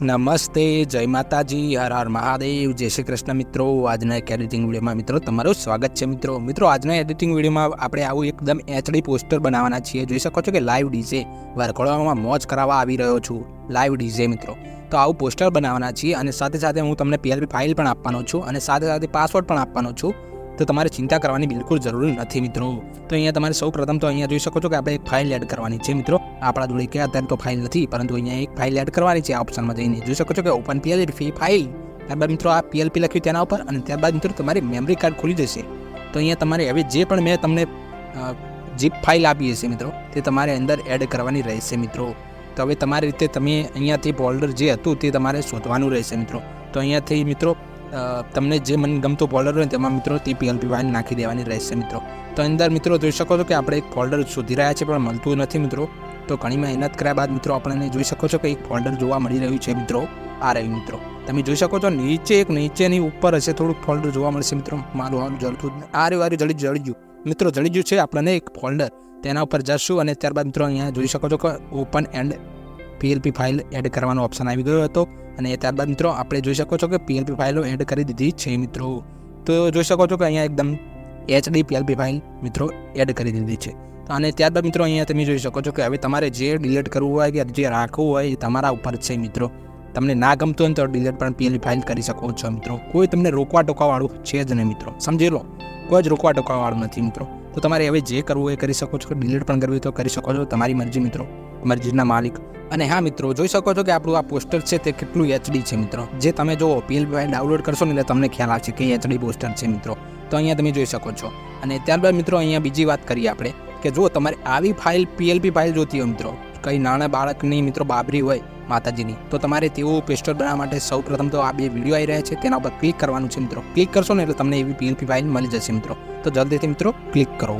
નમસ્તે, જય માતાજી, હર હર મહાદેવ, જય શ્રી કૃષ્ણ મિત્રો, આજના એક એડિટિંગ વિડીયોમાં મિત્રો તમારું સ્વાગત છે મિત્રો. મિત્રો, આજના એડિટિંગ વિડીયોમાં આપણે આવું એકદમ એચડી પોસ્ટર બનાવવાના છીએ. જોઈ શકો છો કે લાઈવ ડીજે વરઘોડામાં મોજ કરાવવા આવી રહ્યો છું. લાઈવ ડીજે મિત્રો. તો આવું પોસ્ટર બનાવવાના છીએ અને સાથે સાથે હું તમને પીએલપી ફાઇલ પણ આપવાનો છું અને સાથે સાથે પાસવર્ડ પણ આપવાનો છું. તો તમારે ચિંતા કરવાની બિલકુલ જરૂર નથી મિત્રો. તો અહીંયા તમારે સૌ પ્રથમ તો અહીંયા જોઈ શકો છો કે આપણે એક ફાઇલ એડ કરવાની છે મિત્રો. આપણા જોડે કે અત્યારે તો ફાઇલ નથી, પરંતુ અહીંયા એક ફાઇલ એડ કરવાની છે આ ઓપ્શનમાં જઈને. જોઈ શકો છો કે ઓપન પીએલપી ફાઇલ ત્યારબાદ મિત્રો આ પીએલપી લખ્યું તેના ઉપર અને ત્યારબાદ મિત્રો તમારી મેમરી કાર્ડ ખુલી જશે. તો અહીંયા તમારે હવે જે પણ મેં તમને જીપ ફાઇલ આપી હશે મિત્રો, તે તમારે અંદર એડ કરવાની રહેશે મિત્રો. તો હવે તમારી રીતે તમે અહીંયાથી ફોલ્ડર જે હતું તે તમારે શોધવાનું રહેશે મિત્રો. તો અહીંયાથી મિત્રો તમને જે મન ગમતો ફોલ્ડર હોય તેમાં મિત્રો તે પીએલપી ફાઇલ નાખી દેવાની રહેશે મિત્રો. તો અંદર મિત્રો જોઈ શકો છો કે આપણે એક ફોલ્ડર શોધી રહ્યા છે પણ મળતું નથી મિત્રો. તો ઘણી મહેનત કર્યા બાદ મિત્રો આપણને જોઈ શકો છો કે એક ફોલ્ડર જોવા મળી રહ્યું છે મિત્રો. આ રહ્યું મિત્રો. તમે જોઈ શકો છો નીચે એક નીચેની ઉપર હશે થોડુંક ફોલ્ડર જોવા મળશે મિત્રો. મારું હાલ જળતું આ રહ્યું આ જળી જળી ગયું. મિત્રો જળી ગયું છે આપણને એક ફોલ્ડર તેના ઉપર જશું અને ત્યારબાદ મિત્રો અહીંયા જોઈ શકો છો કે open and PLP file add કરવાનો ઓપ્શન આવી ગયો હતો. અને ત્યારબાદ મિત્રો, આપણે જોઈ શકો છો કે પીએલપી ફાઇલો એડ કરી દીધી છે મિત્રો. તો જોઈ શકો છો કે અહીંયા એકદમ એચડી પીએલપી ફાઇલ મિત્રો એડ કરી દીધી છે. અને ત્યારબાદ મિત્રો, અહીંયા તમે જોઈ શકો છો કે હવે તમારે જે ડિલીટ કરવું હોય કે જે રાખવું હોય એ તમારા ઉપર છે મિત્રો. તમને ના ગમતું હોય તો ડિલીટ પણ પીએલપી ફાઇલ કરી શકો છો મિત્રો. કોઈ તમને રોકવા ટોકવાવાળું છે જ નહીં મિત્રો. સમજી લો, કોઈ જ રોકવા ટોકવાવાળું નથી મિત્રો. તો તમારે હવે જે કરવું એ કરી શકો છો. ડિલીટ પણ કરવી તો કરી શકો છો. તમારી મરજી મિત્રો. મરજીના માલિક. અને હા મિત્રો, જોઈ શકો છો કે આપણું આ પોસ્ટર છે તે કેટલું એચડી છે મિત્રો. જે તમે જો પીએલ ફાઇલ ડાઉનલોડ કરશો ને એટલે તમને ખ્યાલ આવશે કે એચડી પોસ્ટર છે મિત્રો. તો અહીંયા તમે જોઈ શકો છો. અને ત્યારબાદ મિત્રો, અહીંયા બીજી વાત કરીએ આપણે. કે જો તમારે આવી ફાઇલ, પીએલપી ફાઇલ જોતી હોય મિત્રો, કંઈ નાના બાળકની મિત્રો બાબરી હોય માતાજીની, તો તમારે તેવું પેસ્ટર બનાવવા માટે સૌ પ્રથમ તો આ બે વીડિયો આવી રહ્યા છે, તેના ઉપર ક્લિક કરવાનું છે મિત્રો. ક્લિક કરશો ને એટલે તમને એવી પીએલપી ફાઇલ મળી જશે મિત્રો. તો જલ્દીથી મિત્રો ક્લિક કરો.